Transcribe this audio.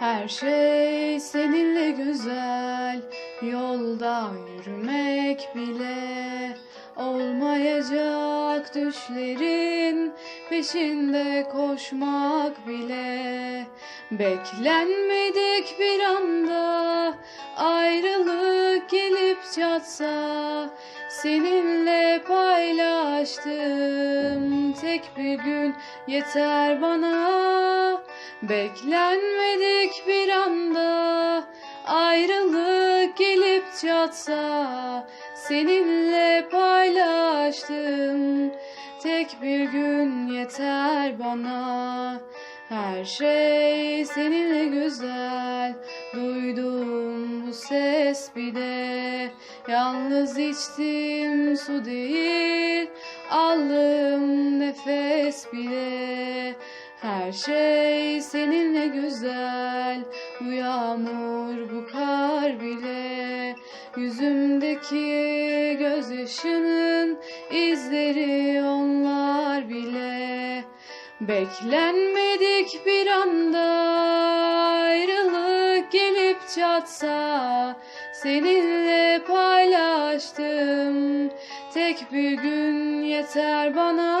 Her şey seninle güzel, yolda yürümek bile olmayacak. Düşlerin peşinde koşmak bile beklenmedik bir anda. Ayrılık gelip çatsa seninle paylaştım tek bir gün yeter bana beklenmedik bir anda ayrılık gelip çatsa seninle paylaştım. Tek bir gün yeter bana. Her şey seninle güzel. Duydum bu ses bir de. Yalnız içtim su değil aldım nefes bile her şey seninle güzel. Bu yağmur bu kar bile. Yüzümdeki gözyaşının izleri onlar bile. Beklenmedik bir anda ayrılık gelip çatsa Seninle paylaştım. Tek bir gün yeter bana